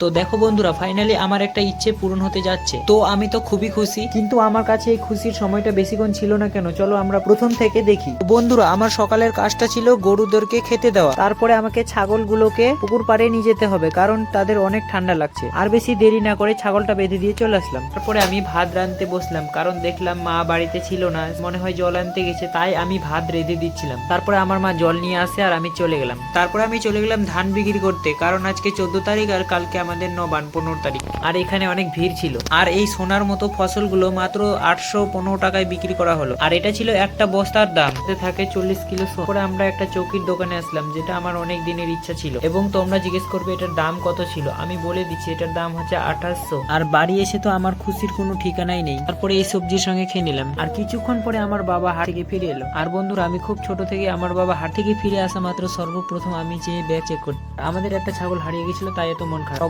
তো দেখো বন্ধুরা ফাইনালি আমার একটা ইচ্ছে পূরণ হতে যাচ্ছে। তো আমি তো খুবই খুশি। কিন্তু আমার কাছে এই খুশির সময়টা বেশিক্ষণ ছিল না কেন? চলো আমরা প্রথম থেকে দেখি। বন্ধুরা, আমার সকালের কাজটা ছিল গরুদেরকে খেতে দেওয়া। তারপরে আমাকে ছাগলগুলোকে পুকুর পাড়ে নিয়ে যেতে হবে, কারণ তাদের অনেক ঠান্ডা লাগছে। আর বেশি দেরি না করে ছাগলটা বেঁধে দিয়ে চলে আসলাম। তারপরে আমি ভাত রাঁধতে বসলাম, কারণ দেখলাম মা বাড়িতে ছিল না, মনে হয় জল আনতে গেছে, তাই আমি ভাত রেঁধে দিচ্ছিলাম। তারপরে আমার মা জল নিয়ে আসে আর আমি চলে গেলাম। তারপরে আমি চলে গেলাম ধান বিক্রি করতে, কারণ আজকে চোদ্দ তারিখ আর কালকে আমাদের নবান পনেরো তারিখ। আর এখানে অনেক ভিড় ছিল। আর এই সোনার মতো ফসলগুলো মাত্র আটশো পনেরো টাকায় বিক্রি করা হলো। আর এটা ছিল একটা বস্তার দাম। থাকে চল্লিশ কিলো সোনা। আমরা একটা চৌকির দোকানে আসলাম, যেটা আমার অনেক দিনের ইচ্ছা ছিল। এবং তোমরা জিজ্ঞেস করবে এটার দাম কত ছিল। আমি বলে দিচ্ছি, এটার দাম হচ্ছে আঠাশশো। আর বাড়ি এসে তো আমার খুশির কোনো ঠিকানাই নেই। তারপরে এই সবজির সঙ্গে খেয়ে নিলাম। আর কিছুক্ষণ পরে আমার বাবা হাট থেকে ফিরে এলো। আর বন্ধুরা, আমি খুব ছোট থেকে আমার বাবা হাট থেকে ফিরে আসা মাত্র সর্বপ্রথম আমি যে ব্যাগ চেক করি আমাদের একটা ছাগল হারিয়ে গেছিল, তাই এত মন খারাপ।